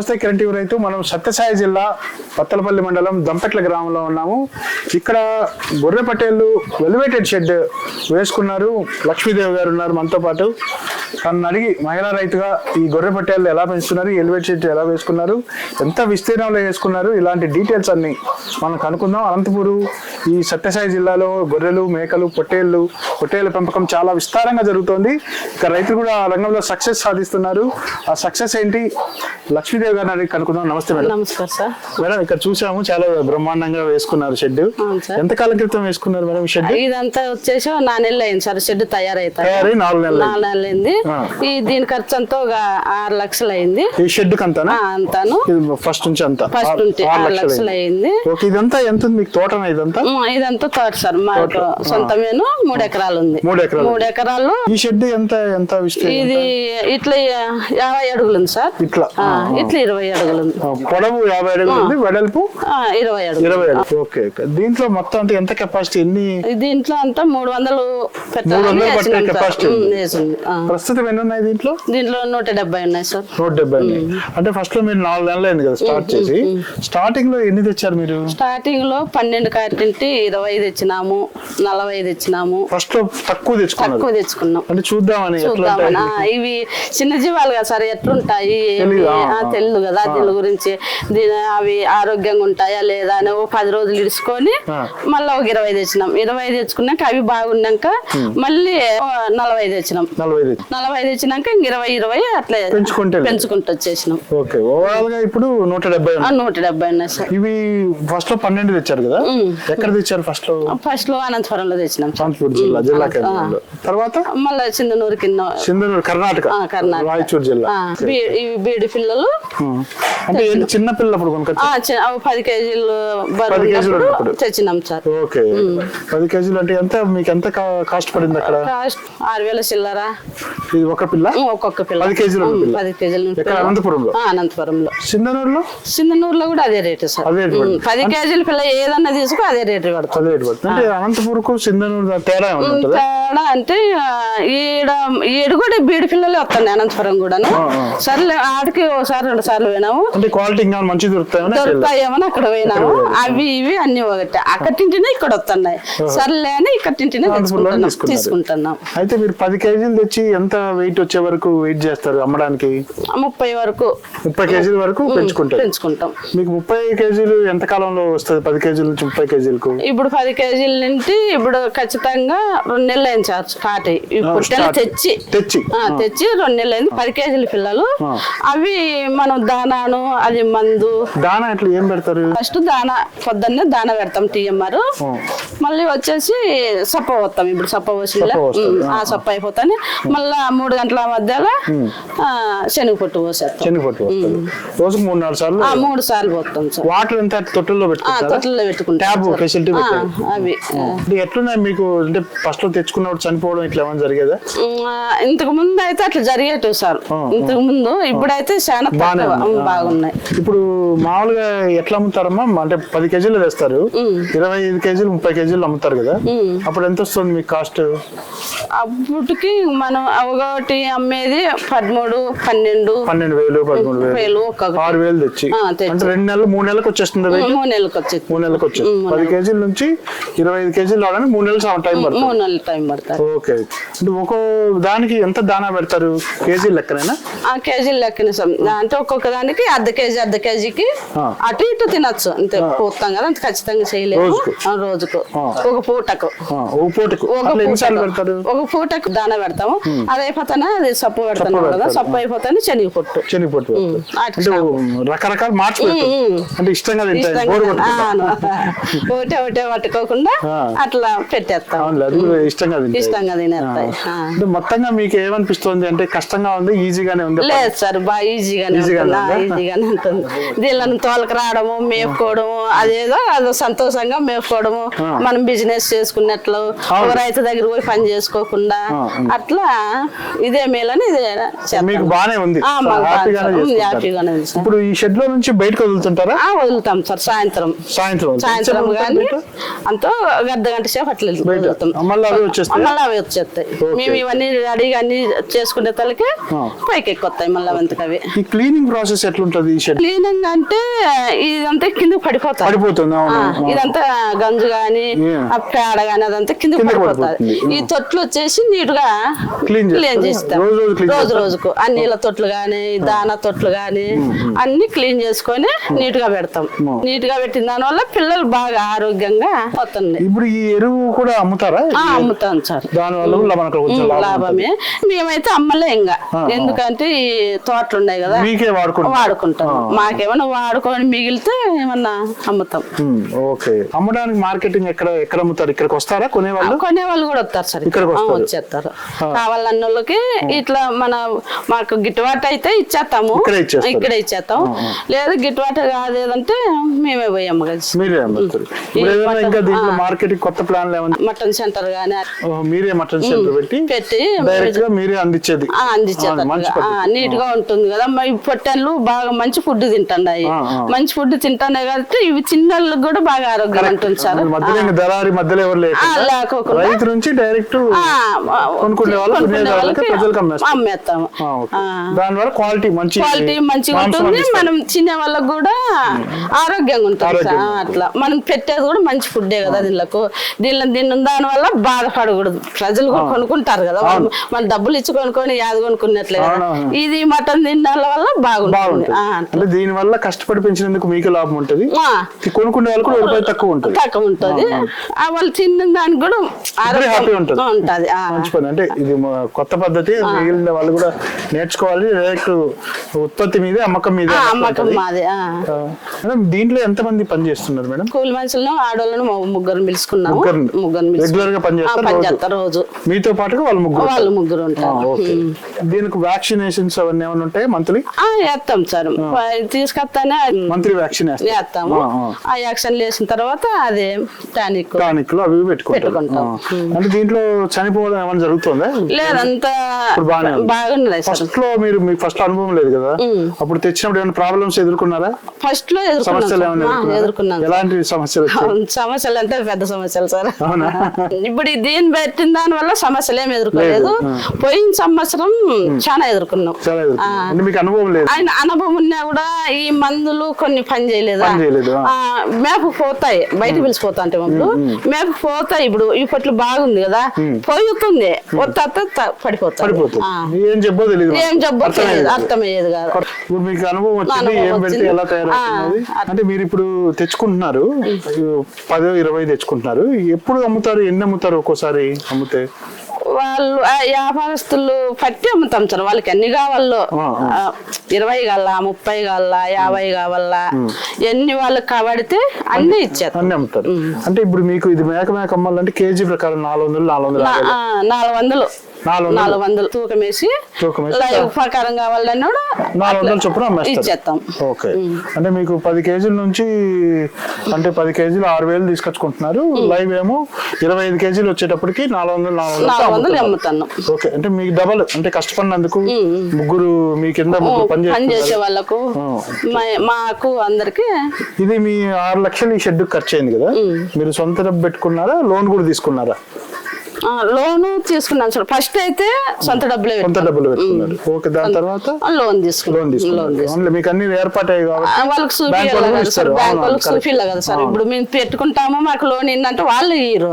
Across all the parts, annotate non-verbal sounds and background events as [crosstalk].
నమస్తే కిరణ్ టీవీ రైతు. మనం సత్యసాయి జిల్లా పత్తలపల్లి మండలం దంపెట్ల గ్రామంలో ఉన్నాము. ఇక్కడ గొర్రె పటేళ్ళు వెలివేటెడ్ షెడ్ వేసుకున్నారు. లక్ష్మీదేవి గారు ఉన్నారు మనతో పాటు. తను అడిగి మహిళా రైతుగా ఈ గొర్రె పట్టేళ్ళు ఎలా పెంచుతున్నారు ఎలివేట్ షెడ్ ఎలా వేసుకున్నారు ఎంత విస్తీర్ణంలో వేసుకున్నారు ఇలాంటి డీటెయిల్స్ అన్ని మనం కనుక్కుందాం. అనంతపూరు ఈ సత్యసాయి జిల్లాలో గొర్రెలు మేకలు పొట్టేళ్ళు పొట్టేళ్ళ పెంపకం చాలా విస్తారంగా జరుగుతోంది. ఇక్కడ రైతులు కూడా ఆ రంగంలో సక్సెస్ సాధిస్తున్నారు. ఆ సక్సెస్ ఏంటి? లక్ష్మీదేవి గారిని అడిగి కనుక్కుందాం. నమస్తే మేడం. నమస్కారం సార్. మేడం ఇక్కడ చూసాము చాలా బ్రహ్మాండంగా వేసుకున్నారు షెడ్ ఎంత కాలం క్రితం వేసుకున్నారు మేడం షెడ్ ఇదంతా వచ్చేసి నా నెలలు అయింది సార్ షెడ్ తయారైతా. తయారై నాలుగు నెలలు నాలుగు నెలలు అయింది. ఈ దీని ఖర్చు అంతా ఒక ఆరు లక్షలు అయింది. ఈ షెడ్ అంతాను. ఫస్ట్ నుంచి అంతా? ఫస్ట్ ఉంటే ఆరు లక్షలు అయింది. ఇదంతా ఎంత ఉంది? మీకు తోటనా ఇదంతా? ఇదంతా తోట సార్ మాకు సొంతమేను మూడు ఎకరాలు ఉంది. మూడు ఎకరాలు. మూడు ఎకరాలు ఈ షెడ్ ఎంత ఎంత ఇది ఇట్లా యాభై అడుగులు ఉంది సార్. ఇట్లా. ఇట్లా ఇరవై అడుగులు ఉంది. పొడవు యాభై అడుగులు ఉంది వెడల్పు? ఇరవై అడుగులు. ఇరవై అడుగులు. ఓకే దీంట్లో మొత్తం అంటే ఎంత కెపాసిటీ ఎన్ని దీంట్లో అంతా మూడు వందలు మూడు వందలు ప్రస్తుతం ఎన్ని ఉన్నాయి దీంట్లో? దీంట్లో నూట డెబ్బై ఉన్నాయి సార్. నూట డెబ్బై ఉన్నాయి. అంటే ఫస్ట్లో మీరు నాలుగు నెలలు అయింది కదా స్టార్ట్ చేసి. స్టార్టింగ్లో ఎన్ని తెచ్చారు మీరు? స్టార్టింగ్లో పన్నెండు కాటింటి ఇరవై తెచ్చినాము నలభై తెచ్చినాము. ఫస్ట్లో తక్కువ తెచ్చుకున్నారు. తక్కువ తెచ్చుకున్నాం. అంటే చూద్దామని ఇవి? చిన్న జీవాలు కదా సార్ ఎట్లుంటాయి? తెలీదు, కదా దీని గురించి. అవి ఆరోగ్యంగా ఉంటాయా లేదా అని ఓ పది రోజులు ఇడుచుకొని. మళ్ళీ ఒక ఇరవై తెచ్చినాం. ఇరవై తెచ్చుకున్నాక అవి బాగున్నాక మళ్ళీ నలభై తెచ్చినాం. నలభై నలభై తెచ్చినాక ఇంక ఇరవై ఇరవై అట్లా పెంచుకుంటే పెంచుకుంటూ వచ్చేసినాం. ఓకే ఓవరాల్గా ఇప్పుడు నూట డెబ్బై ఆ, నూట డెబ్బై ఉన్నాయి సార్. ఇవి ఫస్ట్లో పన్నెండు తెచ్చారు కదా? ఎక్కడ తెచ్చారు ఫస్ట్లో? ఫస్ట్లో అనంతపురంలో తెచ్చినాం సార్. అనంతపూర్ జిల్లా జిల్లా కేంద్రంలో. తర్వాత? మళ్ళీ చిందనూరు కింద. సింధనూరు కర్ణాటక. ఆ, కర్ణాటక. రాయచూరు జిల్లా. ఆ, బీ- ఇవి బీడి పిల్లలు. అంటే ఏంటి చిన్న పిల్లప్పుడు కొనుకొచ్చు ఆ, చి- అవి పది కేజీలు బరువు పది కేజీలు ఉన్నప్పుడు ఉన్నప్పుడు. తెచ్చినాం సార్. ఓకే. పది కేజీలు అంటే ఎంత మీకు ఎంత కాస్ట్ పడింది అక్కడ? కాస్ట్ ఆరు వేల చిల్లర. ఇది ఒక పిల్ల? ఒక్కొక్క పిల్ల. పది కేజీలు. పది కేజీలు. అనంతపురంలో? అనంతపురంలో. సింధనూరులో? సింధనూరులో కూడా అదే రేటు సార్. పది కేజీల పిల్ల ఏదన్నా తీసుకో అదే రేటు పడుతుంది. అంటే అనంతపూర్కు సింధనూరు తేడా తేడా అంటే ఈడ ఈడ కూడా బీడి పిల్లలే వస్తున్నాయి అనంతపురం కూడాను. సర్లే ఆడికి ఒకసారి రెండు సార్లు పోయినాము. అంటే క్వాలిటీ మంచి దొరుకుతాయని దొరుకుతాయేమని అక్కడ పోయినాము. అవి ఇవి అన్ని ఒకటి. అక్కడ తింటేనే ఇక్కడ వస్తున్నాయి. సర్లే అని ఇక్కడ తీసుకున్నారు. తీసుకుంటున్నాం. అయితే మీరు పది కేజీలు తెచ్చి ఎంత వెయిట్ వచ్చే వరకు వెయిట్ చేస్తారు అమ్మడానికి? ముప్పై వరకు. ముప్పై కేజీల వరకు పెంచుకుంటారు. పెంచుకుంటాం. మీకు ముప్పై కేజీలు ఎంత కాలంలో వస్తుంది? పది కేజీల నుంచి ముప్పై కేజీలకు? ఇప్పుడు పది కేజీల నుండి ఇప్పుడు ఖచ్చితంగా రెండు నెలలు అయింది సార్ స్టార్ట్ అయ్యి. ఇప్పుడు. తెచ్చి తెచ్చి. తెచ్చి. రెండు నెలలు అయింది. పది కేజీల పిల్లలు. అవి మనం దానాను అది మందు. దానా ఎట్లా ఏం పెడతారు? ఫస్ట్ దాన పొద్దున్నే దాన పెడతాం టీఎంఆర్. మళ్ళీ వచ్చేసి సప్ప పోతాం ఇప్పుడు సప్ప. ఉమ్, ఆ. సప్ప అయిపోతానే. మళ్ళా మూడు గంటల మధ్యలో శనగ పొట్టు పోసేస్తాం. శనగపట్టు వస్తుంది రోజుకు మూడు నాలుగు సార్లు? ఆ, మూడు సార్లు పోతాం సార్. వాటర్ ఎంత తొట్టుల్లో ఆ, పెట్టుకుంటారా తొట్టెల్లో పెట్టుకుంటాం సార్. ఫెసిలిటీ అవి ఎట్లున్నాయి మీకు? అంటే ఫస్ట్లో తెచ్చుకున్నప్పుడు చనిపోవడం ఇట్లా ఏమైనా జరిగేదా? ఇంతకు ముందు అయితే అట్లా జరిగేటివి సార్. ఇంతకు ముందు ఇప్పుడైతే చాలా బాగున్నాయి. ఇప్పుడు మామూలుగా ఎట్లా అమ్ముతారమ్మా? అంటే పది కేజీలు తెస్తారు. ఇరవై ఐదు కేజీలు ముప్పై కేజీలు అమ్ముతారు కదా. అప్పుడు ఎంత వస్తుంది మీకు కాస్ట్? అప్పటికి మనం ఒకటి అమ్మేది పదమూడు పన్నెండు పన్నెండు వేలు పదమూడు వేలు. ఆరు వేలు తెచ్చి. అంటే రెండు నెలలు మూడు నెలలకు వచ్చేస్తుంది మూడు నెలలకు వచ్చేది మూడు నెలలకు వచ్చేది పది కేజీల నుంచి ఇరవై ఐదు కేజీలు రావడానికి మూడు నెలలు టైం పడుతుంది. మూడు నెలలు టైం పడుతుంది. ఓకే. అంటే ఒక్కో దానికి ఎంత దానా పెడతారు? కేజీ లెక్కనేనా? ఆ కేజీలు లెక్కన అంటే ఒక్కొక్క దానికి అర్ధ కేజీ అర్ధ కేజీకి. అటు ఇటు తినొచ్చు. అంతే పోతాం కదా అంత ఖచ్చితంగా చేయలేము. రోజుకు? ఆ, రోజుకు. ఆ. ఒక పూటకు. ఒక పూటకు. ఒక పూటకు. దాన పెడతాము. అది అయిపోతానే? అది సప్పు పెడతాను కదా. సప్పు అయిపోతానే శనగ పొట్టు పెడతారు. వాటికి అంటే రకరకాల మార్చి. అంటే ఇష్టంగా. ఒకటే ఒకటే పట్టుకోకుండా. అట్లా పెట్టేస్తాం. ఇష్టంగా ఇష్టంగా తినేస్తాయి. అంటే మొత్తంగా మీకు ఏమనిపిస్తుంది అంటే కష్టంగా ఉంది ఈజీగానే ఉంది లేదు సార్ బాగా ఈజీగానే ఈజీగానే ఉంటుంది. దీళ్ళని తోలకి రావడము మేపుకోవడము అదేదో అదో సంతోషంగా మేపుకోవడము. మనం బిజినెస్ చేసుకున్నట్లు రైతు దగ్గర పోయి పని చేసుకోకుండా అట్లా ఇదే మేలని. మీకు బానే ఉంది. హ్యాపీగానే ఇప్పుడు ఈ షెడ్లో నుంచి బయటకు వదులుతుంటారా? ఆ, వదులుతాం సార్ సాయంత్రం. సాయంత్రం సాయంత్రం కానీ? అంతా అర్ధ గంట సేపు అట్లా వదులుతాం మళ్ళీ అవి వచ్చేస్తాయి? మళ్ళీ అవి వచ్చేస్తాయి. మేము ఇవన్నీ రెడీగా అన్ని చేసుకునే తలకి. పైకి ఎక్కుతాయి మళ్ళీ అవంతకు అవి. ఈ క్లీన్ క్లీనింగ్ ప్రాసెస్ ఎట్లుంటది ఈ షెడ్? క్లీనింగ్ అంటే ఇదంతా కిందకి పడిపోతాయి. పడిపోతుంది ఇదంతా గంజు గాని పేడ గాని అదంతా కింద పడిపోతుంది. ఈ తొట్లు వచ్చేసి నీట్గా చేస్తారు. క్లీన్ చేస్తాం. రోజు. రోజుకు ఆ నీళ్ళ తొట్లు గాని దాన తొట్లు గాని అన్ని క్లీన్ చేసుకొని నీట్గా పెడతాం. నీట్గా పెట్టిన దాని వల్ల పిల్లలు బాగా ఆరోగ్యంగా వస్తున్నాయి ఇప్పుడు ఈ ఎరువు కూడా అమ్ముతారా? అమ్ముతాం సార్. దాని వల్ల. లాభమే. మేమైతే అమ్మలే ఇంకా. ఎందుకంటే ఈ తోటలు ఉన్నాయి కదా వాడుకుంటాం. ఆ. మాకేమైనా వాడుకొని మిగిలితే ఏమన్నా అమ్ముతాం. ఓకే. అమ్మడానికి మార్కెటింగ్ ఎక్కడ ఎక్కడ అమ్ముతారు? ఇక్కడికి వస్తారా? కొనేవాళ్ళు? కొనే వాళ్ళు కూడా వస్తారు సార్. ఇక్కడికి వస్తారు. వచ్చేస్తారు. కావాలన్న వాళ్ళకి ఇట్లా మన మాకు గిట్టుబాటు అయితే ఇచ్చేస్తాము. ఇక్కడే ఇచ్చేస్తాం. లేదు గిట్టుబాటు కాదేదంటే మేమే పోయి అమ్మగలిసి మీరే అమ్ముతారు. ఇప్పుడు ఏదైనా ఇంకా దీంట్లో మార్కెటింగ్ కొత్త ఏమన్నా మటన్ సెంటర్ గానీ మీరే మటన్ సెంటర్ పెట్టి మీరే అందించేది. పద్ధతి. నీట్గా ఉంటుంది కదా. పొట్టెళ్ళు బాగా మంచి ఫుడ్ తింటున్నాయి. మంచి ఫుడ్ తింటున్నాయి కాబట్టి ఇవి చిన్నళ్ళకి కూడా బాగా ఆరోగ్యం ఉంటుంది సార్. దళారి మధ్యలో ఎవరు లేకుండా రైతు నుంచి డైరెక్ట్ కొనుక్కునే వాళ్ళు అమ్మేస్తాము. దాని వల్ల క్వాలిటీ మంచి క్వాలిటీ మంచిగా ఉంటుంది. మనం తినే వాళ్ళకి కూడా ఆరోగ్యంగా ఉంటుంది అట్లా మనం పెట్టేది కూడా మంచి ఫుడ్డే కదా దీనిలకు. దీనిలో దీని దాని వల్ల బాధపడకూడదు. ప్రజలు కూడా కొనుక్కుంటారు కదా. మన డబ్బులు ఇచ్చి కొనుక్కొని యాది కొనుక్కున్నట్లే కదా. ఇది మటన్ తినడం వల్ల బాగుంటుంది. దీని వల్ల కష్టపడి పెంచినందుకు మీకు లాభం ఉంటుంది. కొనుక్కునే వాళ్ళు కూడా తక్కువ ఉంటుంది. తక్కువ ఉంటుంది. ఆ, వాళ్ళు తిన్న దానికి కూడా ఉంటుంది. అంటే ఇది మా కొత్త పద్ధతి మిగిలిన వాళ్ళు కూడా నేర్చుకోవాలి. డైరెక్ట్ ఉత్పత్తి మీదే అమ్మకం మీదే అమ్మకం. మాది మేడం దీంట్లో ఎంత మంది పని చేస్తున్నారు మేడం? కూలి మనుషులను ఆడవాళ్ళను ముగ్గురు పిలుచుకున్నాము. ముగ్గురిని? ముగ్గురు రెగ్యులర్గా పని చేస్తారు పని రోజు? చేస్తారు రోజు. మీతో పాటుగా వాళ్ళు ముగ్గురు వాళ్ళు ముగ్గురు ఉంటారు. దీనికి వ్యాక్సినేషన్స్ అవన్నీ ఏమైనా ఉంటాయి మంత్లీ? వేస్తాం సార్. తీసుకొస్తానే మంత్లీ వ్యాక్సిన్ వేస్తాము ఆ యాక్షన్ వేసిన తర్వాత అదే టానిక్. టానిక్లో అవి పెట్టుకుంటాం. అంటే దీంట్లో చనిపోవడం ఏమైనా జరుగుతుందా? లేదంతా ఇప్పుడు బాగానే ఉంది. బాగున్నది సార్ ఫస్ట్లో మీరు మీకు ఫస్ట్ అనుభవం లేదు కదా? అప్పుడు తెచ్చినప్పుడు ఏమైనా ప్రాబ్లమ్స్ ఎదుర్కొన్నారా? ఫస్ట్లో సమస్యలు ఎదుర్కొన్నాం ఏమైనా సార్. ఆ, ఎదుర్కొన్నారా? ఎదుర్కొన్నాం ఎలాంటి సమస్యలు? సమస్యలు అంటే పెద్ద సమస్యలు సార్. [laughs] ఇప్పుడు దీన్ని పెట్టిన దాని వల్ల సమస్యలు ఏమి ఎదుర్కోలేదు. లేదు, పోయిన సంవత్సరం చాలా ఎదుర్కొన్నాం. మీకు అనుభవం లేదు. ఆయన అనుభవం ఉన్నా కూడా ఈ మందులు కొన్ని పని చేయలేదా? మేపు పోతాయి. బయట పిలిచిపోతా అంటే మేపు పోతాయి. ఇప్పుడు ఈ పొట్లు బాగుంది కదా? పోయుతుంది వత్త పడిపోతుంది ఆ. ఏం చెప్పో తెలియదు ఏం జబ్బు అర్థమయ్యేది. అర్థమయ్యేది కాదు. ఇప్పుడు మీకు అనుభవం వచ్చింది ఏం పెడితే వచ్చింది. ఎలా తయారవుతున్నది ఆ, అంటే మీరు ఇప్పుడు తెచ్చుకుంటున్నారు పదో ఇరవై తెచ్చుకుంటున్నారు. ఎప్పుడు అమ్ముతారు ఎన్ని అమ్ముతారు ఒక్కోసారి అమ్ముతే? వాళ్ళు వ్యాపారస్తులు పట్టి అమ్ముతాం సార్. వాళ్ళకి ఎన్ని కావాలో. ఇరవై కావాలా ముప్పై కావాలా యాభై కావాలా ఎన్ని వాళ్ళకి కాబడితే అన్ని ఇచ్చేస్తాం అన్ని అమ్ముతారు. అంటే ఇప్పుడు మీకు ఇది మేక మేక అమ్మాలంటే కేజీ ప్రకారం నాలుగు వందలు నాలుగు వందలు నాలుగు వందలు. నాలుగు వందలు. తూకం వేసి లైవ్ ప్రకారం కావాలన్నా కూడా నాలుగు వందలు చొప్పున ఇచ్చేస్తాం ఓకే. అంటే మీకు పది కేజీల నుంచి అంటే పది కేజీలు ఆరు వేలు తీసుకొచ్చుకుంటున్నారు. లైవ్ ఏమో ఇరవై ఐదు కేజీలు వచ్చేటప్పటికి నాలుగు వందలు నాలుగు వందలు నాలుగు వందలు అమ్ముతున్నారు. అమ్ముతాను. ఓకే. అంటే మీకు డబల్ అంటే కష్టపడినందుకు ముగ్గురు మీ కింద పని చేసే వాళ్ళకు మాకు అందరికి ఇది మీ ఆరు లక్షలు ఈ షెడ్ ఖర్చు అయింది కదా? మీరు సొంత డబ్బు పెట్టుకున్నారా? లోన్ కూడా తీసుకున్నారా? లోన్ తీసుకున్నాను సార్ ఫస్ట్ అయితే సొంత డబ్బులే సొంత డబ్బులు పెట్టుకున్నారు. ఓకే దాని తర్వాత? లోన్ తీసుకున్నాం లోన్ తీసుకున్నారు. ఓన్లీ మీకు అన్ని ఏర్పాటాయి కాబట్టి ఆ, వాళ్ళకి కదా సార్. బ్యాంక్ వాళ్ళకి. చూపియాలి కదా సార్. ఇప్పుడు మేము పెట్టుకుంటాము మాకు లోన్ ఏంటంటే వాళ్ళు ఇయ్యరు.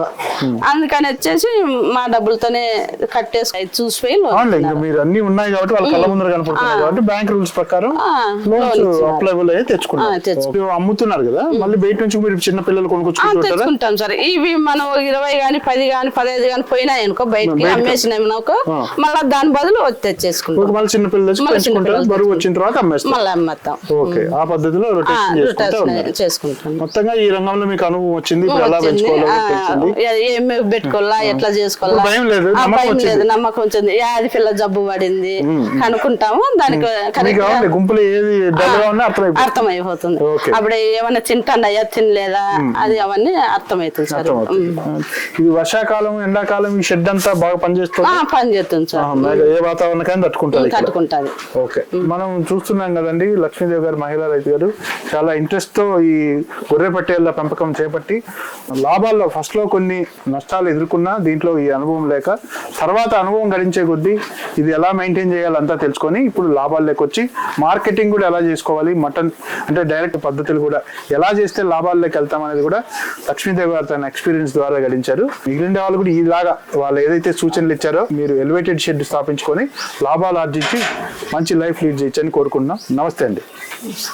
అందుకని వచ్చేసి మా డబ్బులతోనే కట్టేసి చూసిపోయి లోన్ మీరు అన్ని ఉన్నాయి కాబట్టి వాళ్ళ కళ్ళ ముందర కనపడుతున్నాయి కాబట్టి బ్యాంక్ రూల్స్ ప్రకారం లోన్స్. అప్లైబుల్ అయ్యి ఆ, తెచ్చుకున్నారు. అమ్ముతున్నారు కదా? మళ్ళీ బయట నుంచి మీరు చిన్న పిల్లలు కొనుక్కొచ్చుకుంటారా తెచ్చుకుంటాం సార్. ఇవి మనం ఇరవై గాని పది గాని పదహైదు గాని పోయినాయి అనుకో బయటికి. అమ్మేసినాం. మళ్ళీ దాని బదులు తెచ్చేసుకుంటాం. మళ్ళీ చిన్న పిల్లలు బరువు వచ్చిన తర్వాత మళ్ళీ అమ్మేస్తాం. ఓకే ఆ పద్ధతిలో రొటేషన్ చేసుకుంటా మొత్తంగా ఈ రంగంలో మీకు అనుభవం వచ్చింది ఎలా వచ్చింది. పెంచుకోవాలో ఆ, మీకు తెలిసింది. ఏ- ఏం పెట్టుకోవాలా ఎట్లా చేసుకోవాలా? భయం లేదు, నమ్మకం వచ్చింది. యాది పిల్ల జబ్బు పడింది కనుక్కుంటాము దానికి గుంపులు ఏది అర్థమైపోతుంది. అప్పుడు ఏమైనా తింటాండి అయ్యా తినలేదా అది అవన్నీ అర్థమవుతుంది సార్. ఇది వర్షాకాలం ఎండాకాలం కాలం ఈ షెడ్ అంతా బాగా పనిచేస్తుంది? ఆ, పని చేస్తుంది సార్ ఏ వాతావరణాన్ని తట్టుకుంటుంది. తట్టుకుంటది. ఓకే. మనం చూస్తున్నాం కదండి లక్ష్మీదేవి గారు మహిళా రైతు గారు చాలా ఇంట్రెస్ట్తో ఈ గొర్రె పట్టేళ్ళ పెంపకం చేపట్టి లాభాల్లో ఫస్ట్లో కొన్ని నష్టాలు ఎదుర్కొన్నా దీంట్లో ఈ అనుభవం లేక తర్వాత అనుభవం గడించే కొద్దీ ఇది ఎలా మెయింటైన్ చేయాలంతా తెలుసుకొని ఇప్పుడు లాభాల్లోకి వచ్చి మార్కెటింగ్ కూడా ఎలా చేసుకోవాలి మటన్ అంటే డైరెక్ట్ పద్ధతులు కూడా ఎలా చేస్తే లాభాల్లోకి వెళ్తాం అనేది కూడా లక్ష్మీదేవి గారు తన ఎక్స్పీరియన్స్ ద్వారా గడించారు. మిగిలిన వాళ్ళు కూడా ఇలాగా వాళ్ళు ఏదైతే సూచనలు ఇచ్చారో మీరు ఎలివేటెడ్ షెడ్ స్థాపించుకొని లాభాలు ఆర్జించి మంచి లైఫ్ లీడ్ చేయొచ్చని కోరుకుంటున్నాం. నమస్తే అండి.